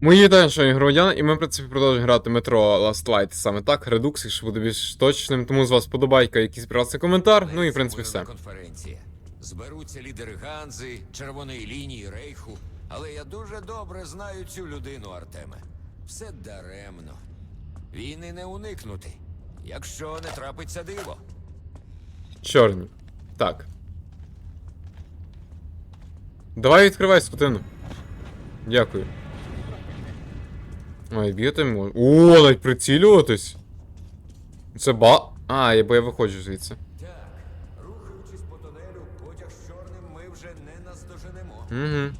Мої шановні громадяни, і ми, в принципі, продовжуємо грати метро Last Light. Саме так, редукс, якщо буде більш точним. Тому з вас подобайка, якийсь прекрасний коментар. Ну і в принципі все. Конференція. Зберуться лідери Ганзи, Червоної лінії, Рейху. Але я дуже добре знаю цю людину, Артеме. Все даремно. Війни не уникнути, якщо не трапиться диво. Чорні. Так. Давай відкривай скотину. Дякую. Ой, б'єте можна. О, навіть прицілюватись. Це ба. А, я, бо я виходжу звідси. Так, рухаючись по тунелю, потяг з чорним ми вже не наздоженемо. Угу.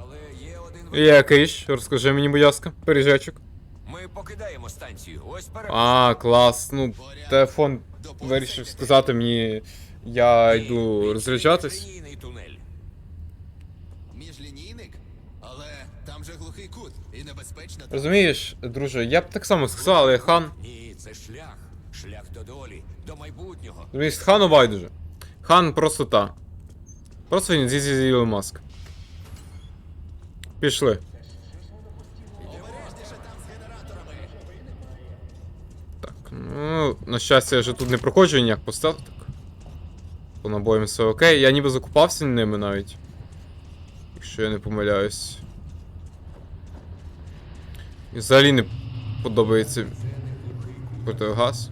Але є один якийсь, розкажи мені, будь ласка, пиріжечок. Ми покидаємо станцію. Ось перед. А, клас. Ну, телефон вирішив сказати мені, я йду розряджатись. Міжлінійник? Але там же глухий кут і небезпечно. Розумієш, друже, я б так само сказав, але хан. Ні, це шлях. Шлях до долі, до майбутнього. Розумієш, хану байдуже. Хан просто та. Просто він зі Маск. Пішли. Так, ну, на щастя, я вже тут не проходжу ніяк постав. Так. По набоям все окей. Я ніби закупався ними навіть. Якщо я не помиляюсь. І взагалі не подобається протигаз.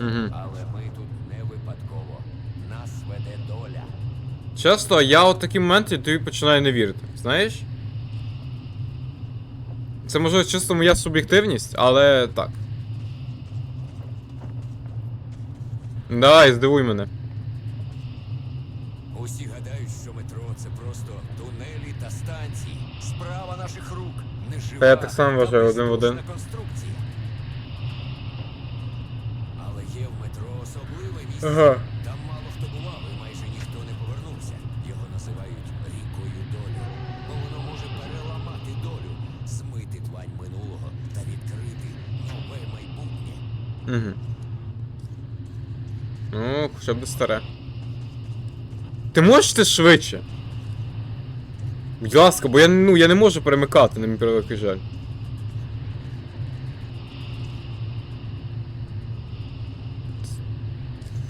Угу. Але ми тут не випадково. Нас веде доля. Часто я от такі моменти тобі починаю не вірити, знаєш? Це може чисто моя суб'єктивність, але так. Давай, здивуй мене. Усі гадають, що метро це просто тунелі та станції. Справа наших рук. Не жива, я так само вважаю, один в один. конструкція. Але є в метро особливе місце. Ага. Там мало хто бував і майже ніхто не повернувся. Його називають рікою долі. Бо воно може переламати долю, змити твань минулого та відкрити нове майбутнє. Угу. Ну, хоча б старе. Ти можеш ти швидше? Будь ласка, бо я, ну, я не можу перемикати, на мій превеликий жаль.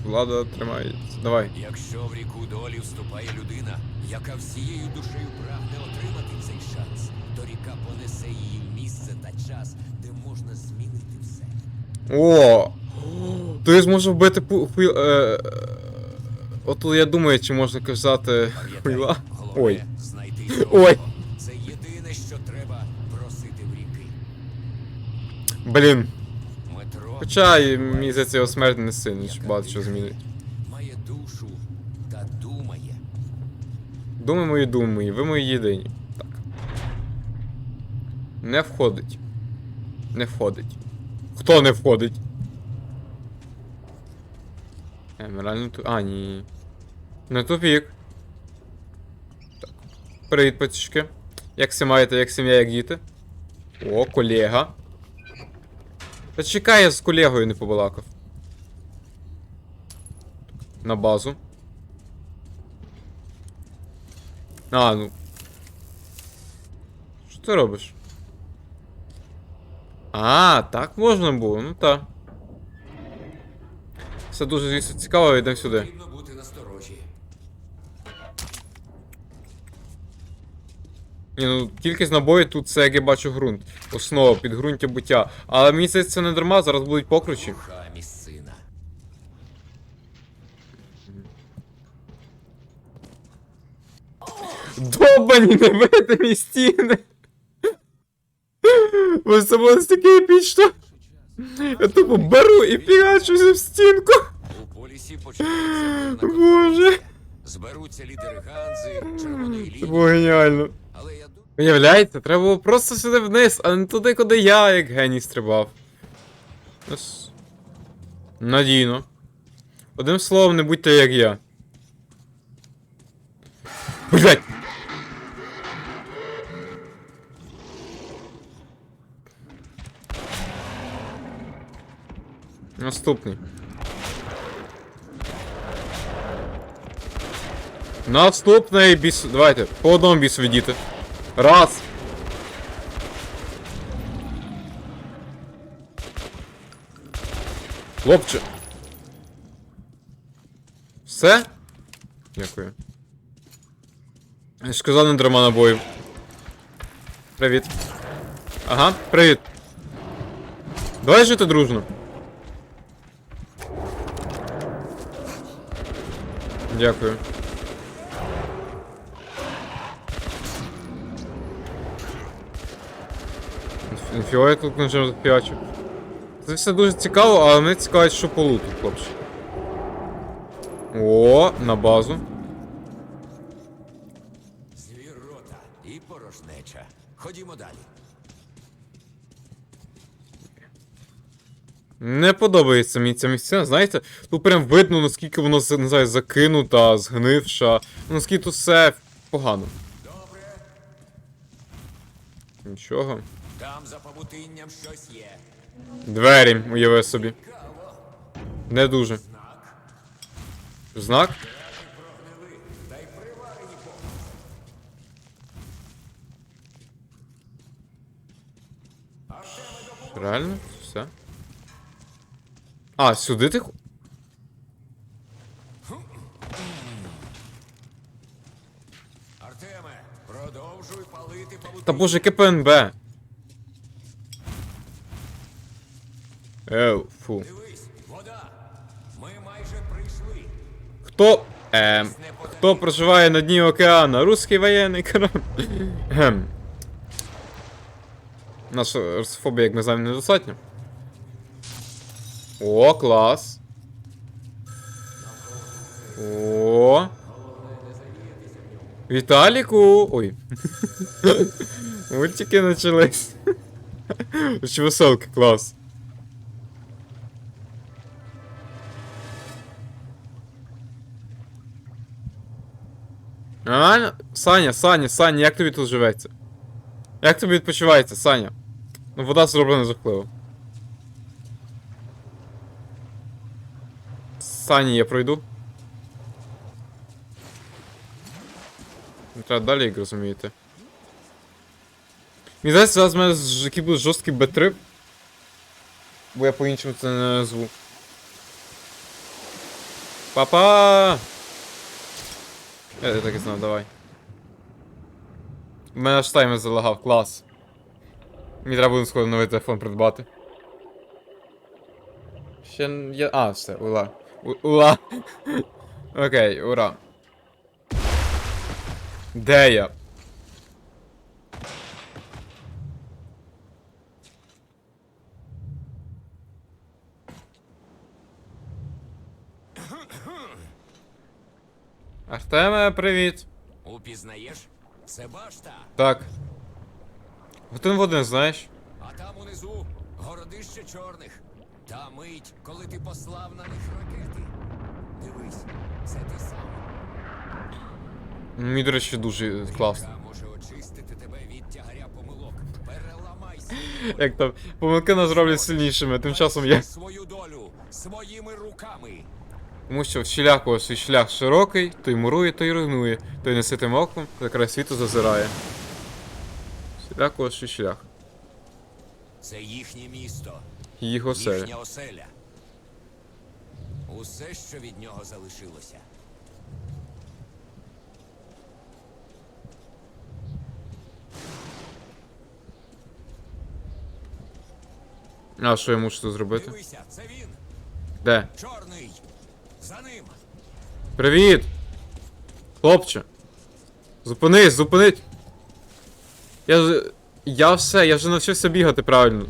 Влада тримається. Давай. Якщо в ріку долі вступає людина, яка всією душею прагне отримати цей шанс, то ріка понесе її в місце та час, де можна змінити все. О! То я зможу вбити пу... хуй... Е... От я думаю, чи можна казати хуйла. Ой. знайти Ой. Це єдине, що треба просити в ріки. Блін. Хоча і мені здається, його смерть не сильно багато що змінить. має душу та думає. Думи мої, думи мої, ви мої єдині. Так. Не входить. Не входить. Хто не входить? Емеральний ту. А, ні. Не тупік. Так. Привіт, пацючки. Як все маєте, як сім'я, як діти? О, колега. Та чекай, я з колегою не побалакав. На базу. А, ну. Що ти робиш? А, так можна було, ну так. Все дуже звісно цікаво, йдемо сюди. Потрібно бути насторожі. Ні, ну кількість набоїв тут це як я бачу ґрунт. Основа, підґрунтя буття. Але мені здається, це не дарма, зараз будуть покручі. Добані невидимі стіни! Ось це було настільки епічно. Я тупо беру і фігачуся в стінку. У полісі Боже. Зберуться лідери Ганзи, Червоної Це було геніально. Виявляєте, треба було просто сюди вниз, а не туди, куди я, як геній стрибав. Ось. Надійно. Одним словом, не будьте як я. Блять! Наступний. Наступний біс. Давайте, по одному бісу відійти. Раз. Хлопче. Все? Дякую. Я ж казав, не драма набоїв. Привіт. Ага, привіт. Давай жити дружно. Дякую. Ніфіга я тут не зап'ячу. Це все дуже цікаво, але мене цікавить, що по луту, хлопці. О, на базу. Звірота і порожнеча. Ходімо далі. Не подобається мені ця місцина, знаєте, тут прям видно, наскільки воно не знаю, закинута, згнивша, наскільки тут все погано. Добре, Нічого. Там за павутинням щось є. Двері, уяви собі. Не дуже. Знак? Реально? Все? А, сюди ти. Артеме, продовжуй палити павутиння. Та боже, яке ПНБ. Еу, фу. Дивись, вода. Ми майже прийшли. Хто. Ем, хто проживає на дні океану? Русський воєнний корабль. Наша русофобія, як ми знаємо, недостатньо. О, клас. О. Віталіку. Ой. Мультики начались. Очень веселки, клас. Нормально? Саня, Саня, Саня, як тобі тут живеться? Як тобі відпочивається, Саня? Ну, вода зроблена жахливо. Сані, я пройду. Треба далі їх розумієте. Мені здається, зараз в мене який буде жорсткий бетрип. Бо я по-іншому це не назву. Папа! Я, так і знав, давай. У мене аж таймер залагав, клас. Мені треба буде сходу новий телефон придбати. Ще я... А, все, ула. У, ула. Окей, ура. Де я? Артеме, привіт. Упізнаєш? Це башта. Так. Один в один, знаєш? А там унизу городище чорних. Та мить, коли ти послав на них ракети. Дивись, це ти сам. Мені, до речі, дуже класно. Може очистити тебе від тягаря помилок. Переламайся. Як там помилки нас роблять сильнішими, тим часом я. свою долю своїми руками. Тому що всілякого свій шлях широкий, той мурує, той руйнує, той неситим оком за край світу зазирає. Всілякого свій шлях. Це їхнє місто, Їх оселя. їхня оселя. Усе, що від нього залишилося. А що я мушу тут зробити? Дивися, це він, Де? чорний. За ним. Привіт! Хлопче! Зупинись, зупинись! Я. Я все, я вже навчився бігати правильно.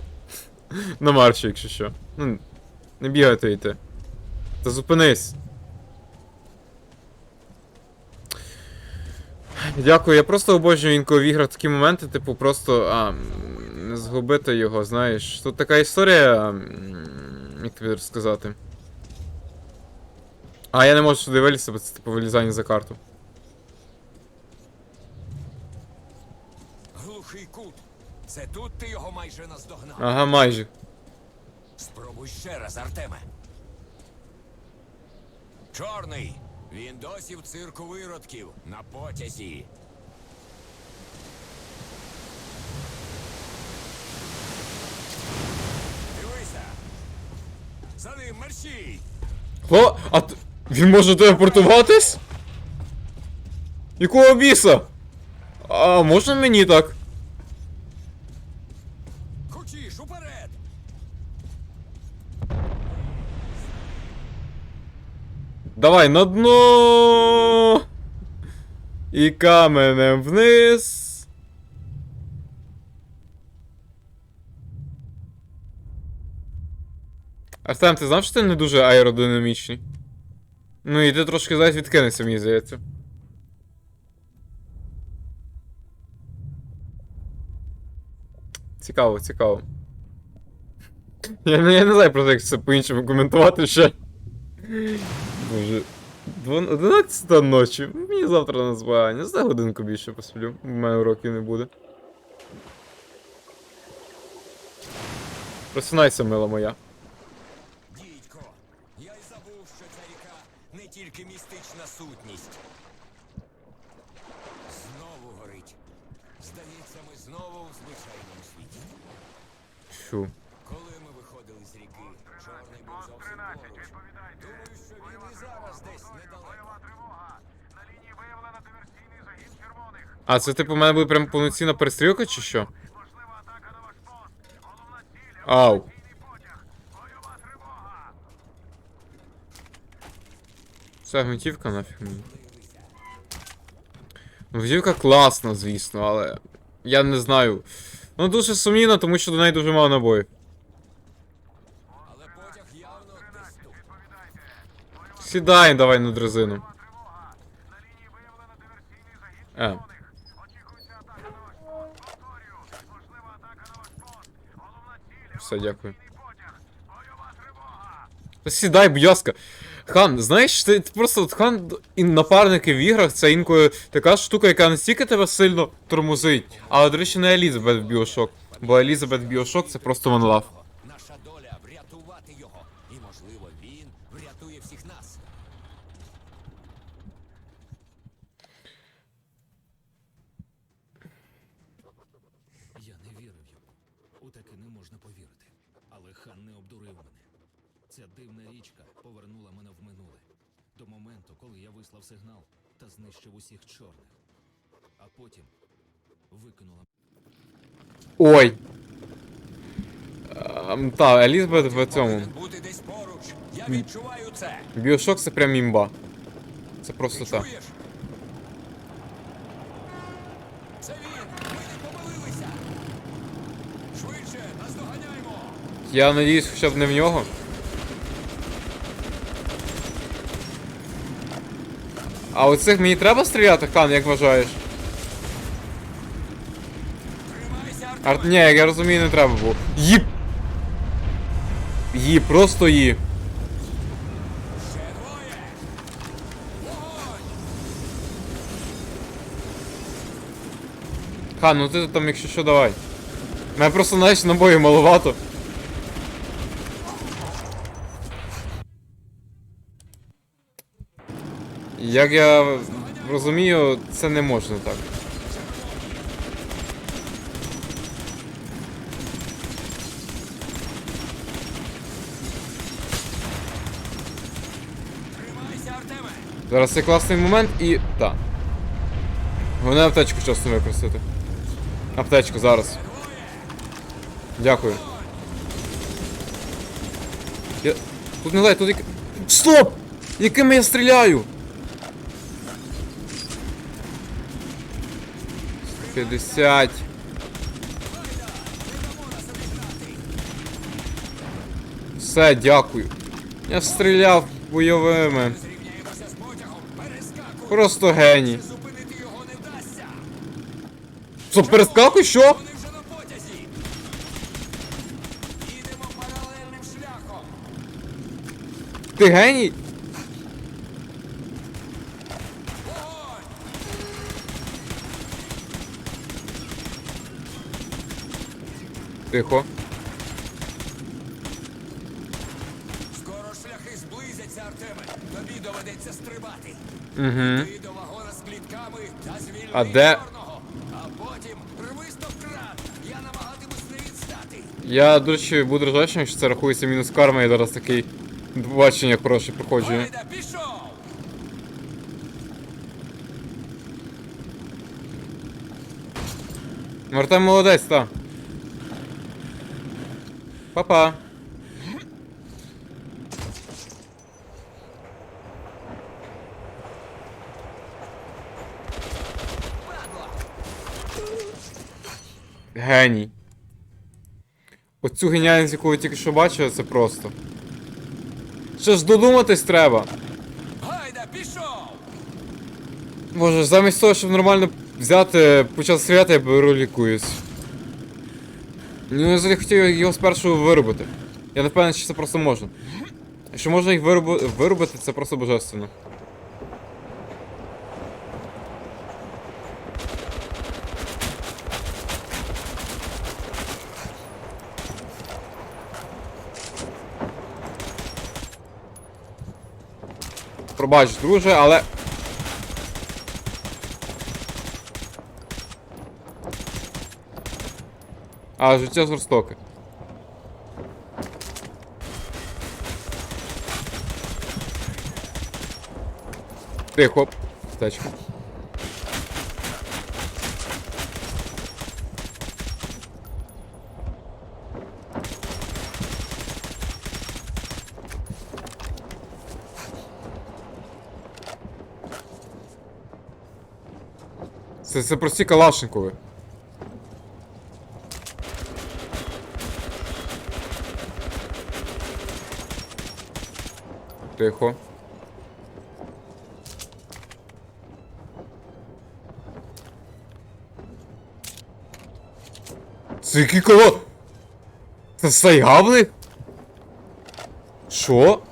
На марші, якщо що. Ну, не бігати йти. Та зупинись. Дякую, я просто обожнюю інколи в іграх такі моменти, типу, просто. А, згубити його, знаєш. Тут така історія. Як тобі розказати? А, я не можу сюди вилізти, бо це типу вилізання за карту. Глухий кут. Це тут ти його майже наздогнав. Ага, майже. Спробуй ще раз, Артеме. Чорний, Він досі в цирку виродків на потязі. Дивися. За ним мерщій. О, а т... він може телепортуватись? Якого біса? А можна мені так? Хочеш, уперед! Давай на дно. І каменем вниз. Артем, ти знав, що ти не дуже аеродинамічний? Ну і ти трошки зараз відкинешся, мені здається. Цікаво, цікаво. Я, не- я не знаю просто, як це по-іншому коментувати ще. Боже. Двон- 11 ночі. Мені завтра на збирання. За годинку більше посплю. У мене уроків не буде. Просинайся, мила моя. Дідько, я й забув, що ця ріка не тільки містична сутність. Знову горить. Здається, ми знову в звичайному світі. Фу. Коли ми виходили з ріки, чорний був зовсім поруч. Думаю, що він і зараз десь недалеко. А, це типу у мене буде прям повноцінна перестрілка чи що? Ау. Це гвинтівка нафіг мені. Гвинтівка класна, звісно, але. Я не знаю. Ну дуже сумнівно, тому що до неї дуже мало набоїв. Але потяг явно. Сідай давай на дрезину. А. Все, дякую. Сідай, будь ласка. Хан, знаєш, ти, просто от хан і напарники в іграх це інколи така штука, яка настільки тебе сильно тормозить. Але, до речі, не Елізабет в Біошок. Бо Елізабет в Біошок це просто ванлав. Наша доля врятувати його. І, можливо, він врятує всіх нас. Я не вірив йому. У таке не можна повірити. Але хан не обдурив мене. Ця дивна річка повернула мене в минуле. До моменту, коли я вислав сигнал та знищив усіх чорних. А потім викинула Ой. Ем, та, Елізабет в цьому. Бути десь поруч. Я відчуваю це. Біошок це прям імба. Це просто так. Це він! Ми не помилилися! Швидше, наздоганяймо! Я надіюсь, хоча б не в нього. А оцих мені треба стріляти, хан, як вважаєш? Арт, ні, як я розумію, не треба було. Їп! Ї, просто ї. Хан, ну ти там, якщо що, давай. Мене просто, знаєш, набою маловато. Як я розумію, це не можна так. Зараз це класний момент і. Так. Головне аптечку часно використати. Аптечку зараз. Дякую. Я... Тут не лай, тут як. Стоп! Якими я стріляю? 50. Все, дякую. Я стріляв бойовими. Просто геній. Що, перескакуй, що? Ти геній? Вогонь! Тихо. Скоро шляхи зблизяться, Артеме! Тобі доведеться стрибати. Угу. Ти до вагона з клітками та звільни А де- чорного. А потім рви стократ. Я намагатимусь не відстати. Я, до речі, буду ржачним, що це рахується мінус карма, і зараз такий бачення хороше проходжу. Гайда, пішов! Ну, Артем молодець, та. Па-па. Геній. Оцю геніальність, яку ви тільки що бачили, це просто. Ще ж додуматись треба. Гайда, пішов! Боже, замість того, щоб нормально взяти, почати стріляти, я беру лікуюсь. Ну, я взагалі хотів його спершу виробити. Я не впевнений, що це просто можна. Якщо можна їх вироби- виробити, це просто божественно. Пробач, друже, але. А, життя жорстоке. Тихо. Тачка. Це, це прості Калашникови. Тихо. Це який кого? Це сайгавник? Що?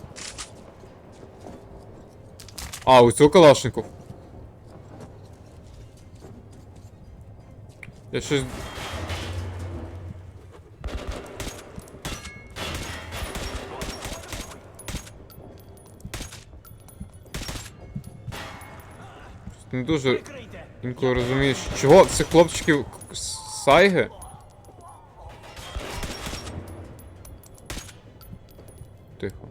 А, у цього Калашников. Я щось. Не дуже інколи розумієш, чого в цих хлопчиків сайги? Тихо.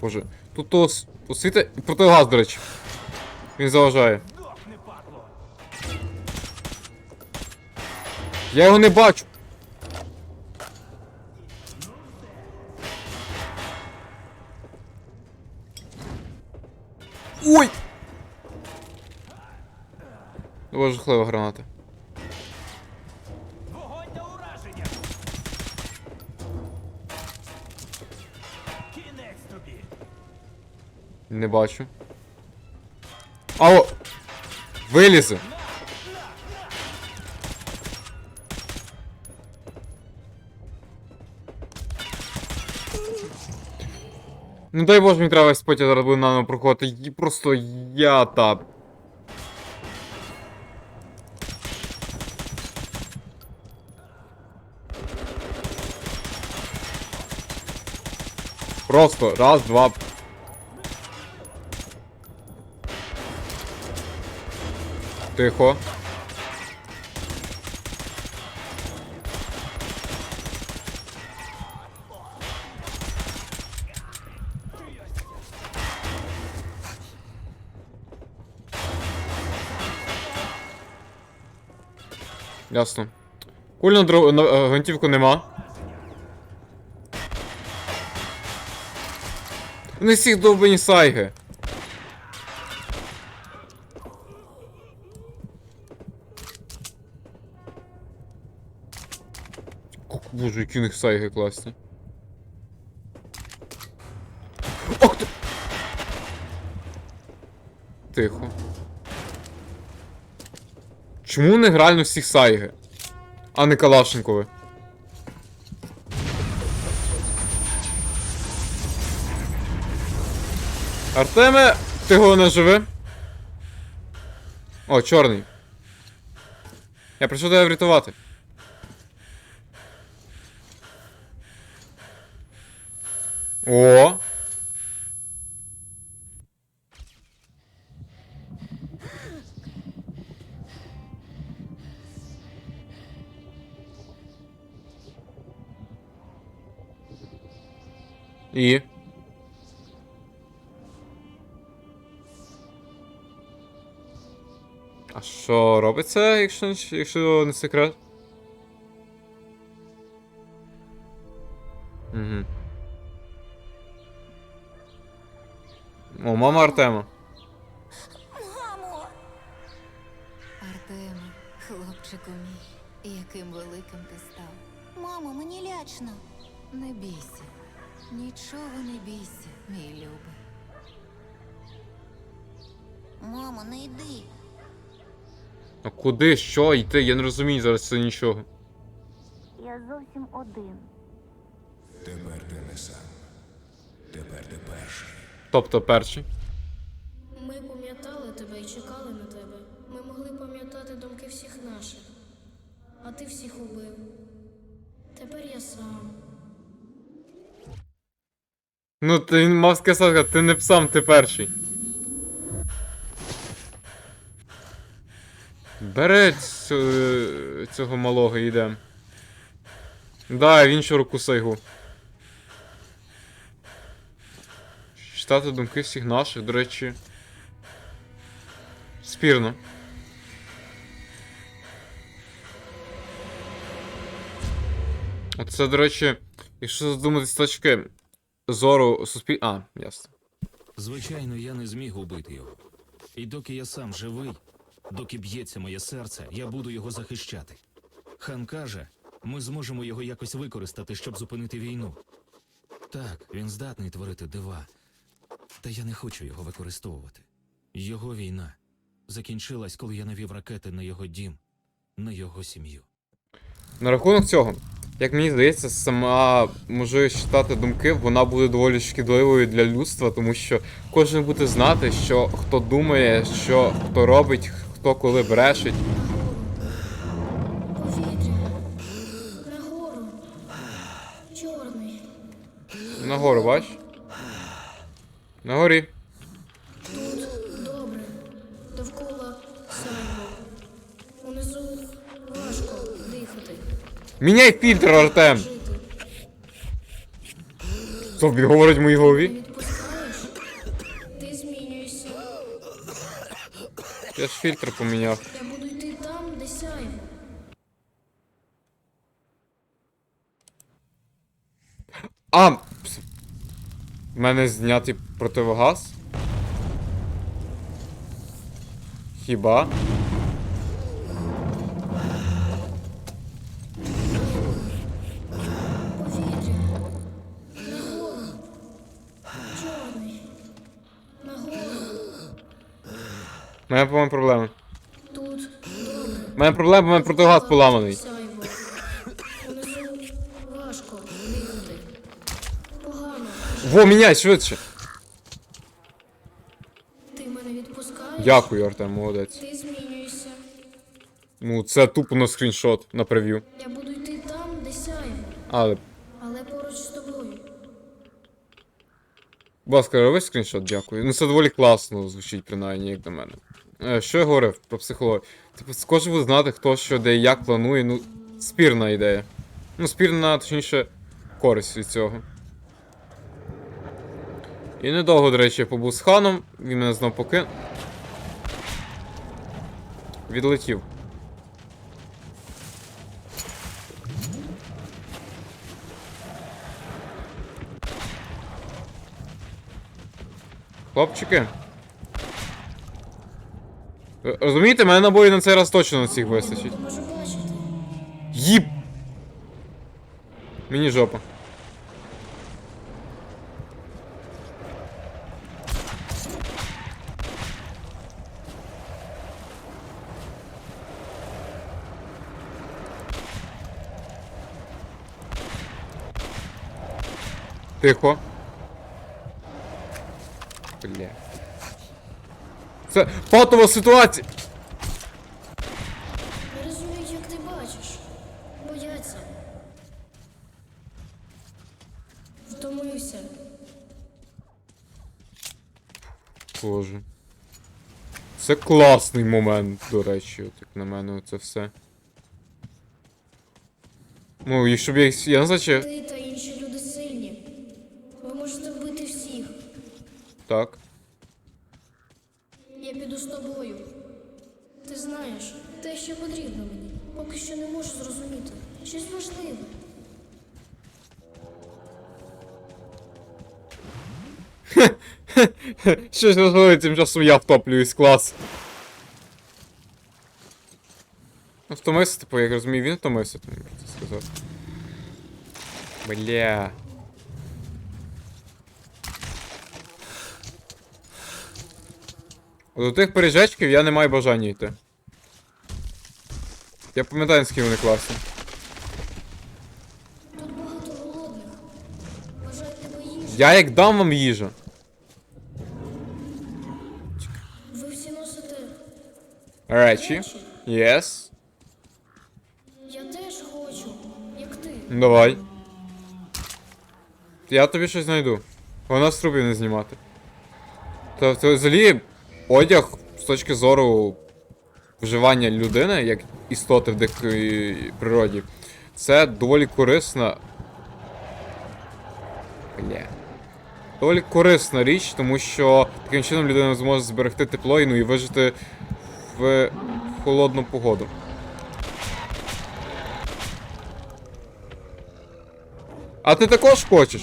Боже, тут то ос- освіта. Протигаз, до речі. Він заважає. Я його не бачу. О, жахлива граната. Вогонь на ураження! Кінець тобі! Не бачу. Ау! Вилізе! Ну дай боже, мені треба споті зараз буде наново проходити. Просто я та. Просто раз, два. Тихо. Ясно. Куль на, на е, гвинтівку нема. Не всіх довбані сайги. Боже, які у них сайги класні. Ох ти! Тихо. Чому не грально всіх сайги? А не Калашникови? Артеме, ти головне живе О, чорний. Я прийшов тебе врятувати. О! І. А що робиться, якщо, не- якщо не секрет? Угу. О, мама Артема. Мамо! Артеме, хлопчику мій, яким великим ти став. Мамо, мені лячно. Не бійся. Нічого не бійся, мій любий. Мамо, не йди. А куди? Що йти? Я не розумію зараз це нічого. Я зовсім один. Тепер ти не сам. Тепер ти перший. Тобто перший. Ми пам'ятали тебе і чекали на тебе. Ми могли пам'ятати думки всіх наших. А ти всіх убив. Тепер я сам. Ну, ти мав сказати, ти не сам, ти перший. Бере цю- цього малого і йдем. Да, в іншу руку сайгу. Читати думки всіх наших, до речі. Спірно. Оце, до речі, якщо задуматись з точки зору суспіль... А, ясно. Звичайно, я не зміг убити його. І доки я сам живий, доки б'ється моє серце, я буду його захищати. Хан каже, ми зможемо його якось використати, щоб зупинити війну. Так, він здатний творити дива. Та я не хочу його використовувати. Його війна закінчилась, коли я навів ракети на його дім, на його сім'ю. На рахунок цього, як мені здається, сама можливість читати думки, вона буде доволі шкідливою для людства, тому що кожен буде знати, що хто думає, що хто робить, хто коли брешить. Нагору. Бач? Нагорі. Добре. Довкола сайго. Унизу важко дихати. Міняй фільтр, Артем! Що, він говорить в моїй голові? Я ж фільтр поміняв. Я буду йти там, де сяє. А! В мене знятий противогаз? Хіба? У мене, по-моєму, проблеми. Тут. У мене проблема, у мене противогаз поламаний. Сяйво. Важко дихати. Погано. Во, міняй швидше! Ти мене відпускаєш? Дякую, Артем, молодець. Ти змінюєшся. Ну, це тупо на скріншот на прев'ю. Я буду йти там, де сяйво, але поруч з тобою. Будь ласка, роби скріншот, дякую. Ну це доволі класно звучить, принаймні, як до мене. Е, що я говорив про психологію? Типу, кожен буде знати, хто що де і як планує. Ну, спірна ідея. Ну, спірна, точніше, користь від цього. І недовго, до речі, я побув з ханом, він мене знов покинув. Відлетів. Хлопчики. Розумієте, мене набої на цей раз точно на всіх вистачить. Їп! Мені жопа. Тихо. Бля. Це патова ситуація! Не розуміють, як ти бачиш. Бояться. Втомився. Боже. Це класний момент, до речі, от як на мене, це все. Ну, якщо б я. Я не знаю, чи. Ти та інші люди сильні. Ви можете вбити всіх. Так. Я піду з тобою. Ти знаєш, що потрібно мені, поки що не можу зрозуміти. Щось важливе. Щось важливе, тим часом я втоплююсь, клас. Ну, втомився, типу, як розумію, він втомився, тому можна це сказати. Бля. До тих пережечків я не маю бажання йти. Я пам'ятаю, з ким вони класні. Тут багато голодних. Тебе. Я як дам вам їжу. Ви всі носите. Речі. Yes. Я теж хочу, як ти. Давай. Я тобі щось знайду. Вона з трубів не знімати. Тобто, взагалі, одяг з точки зору вживання людини, як істоти в дикій природі, це доволі корисна. Бля. Доволі корисна річ, тому що таким чином людина зможе зберегти тепло і, ну, і вижити в холодну погоду. А ти також хочеш?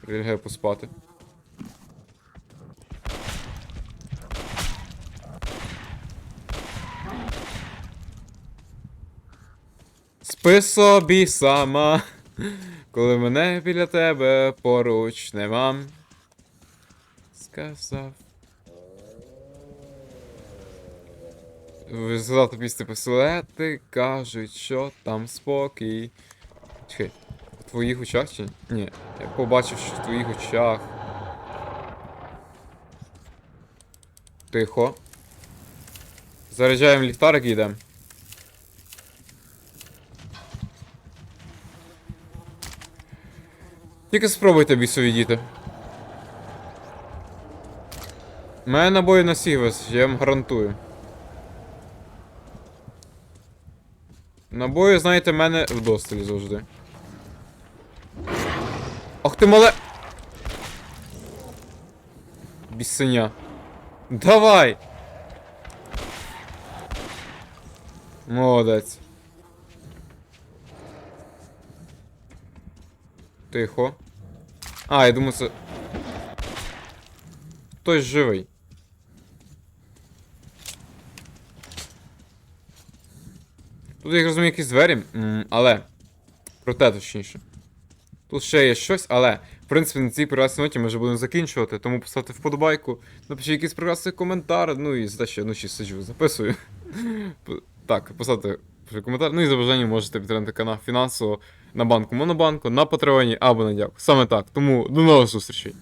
Прилягаю поспати. Спи собі сама, коли мене біля тебе поруч нема. Сказав. Ви згадати після пістолети, кажуть, що там спокій. Чекай, в твоїх очах чи? Ні, я побачив, що в твоїх очах. Тихо. Заряджаємо ліхтарик і йдемо. Тільки спробуйте бісові діти. У мене набої на Сігвес, я вам гарантую. Набої, знаєте, мене вдосталь завжди. Ах ти мале. Бісеня. Давай! Молодець. Тихо. А, я думаю, це. Хтось живий. Тут, як розумію, якісь двері, але. Проте точніше. Тут ще є щось, але, в принципі, на цій прекрасній ноті ми вже будемо закінчувати, тому поставте вподобайку, напишіть якийсь прекрасний коментар, ну і за те, що я вночі сиджу, записую. Так, поставте коментар, ну і за бажанням можете підтримати канал фінансово на банку Монобанку, на Патреоні або на дяку. Саме так. Тому до нових зустрічей.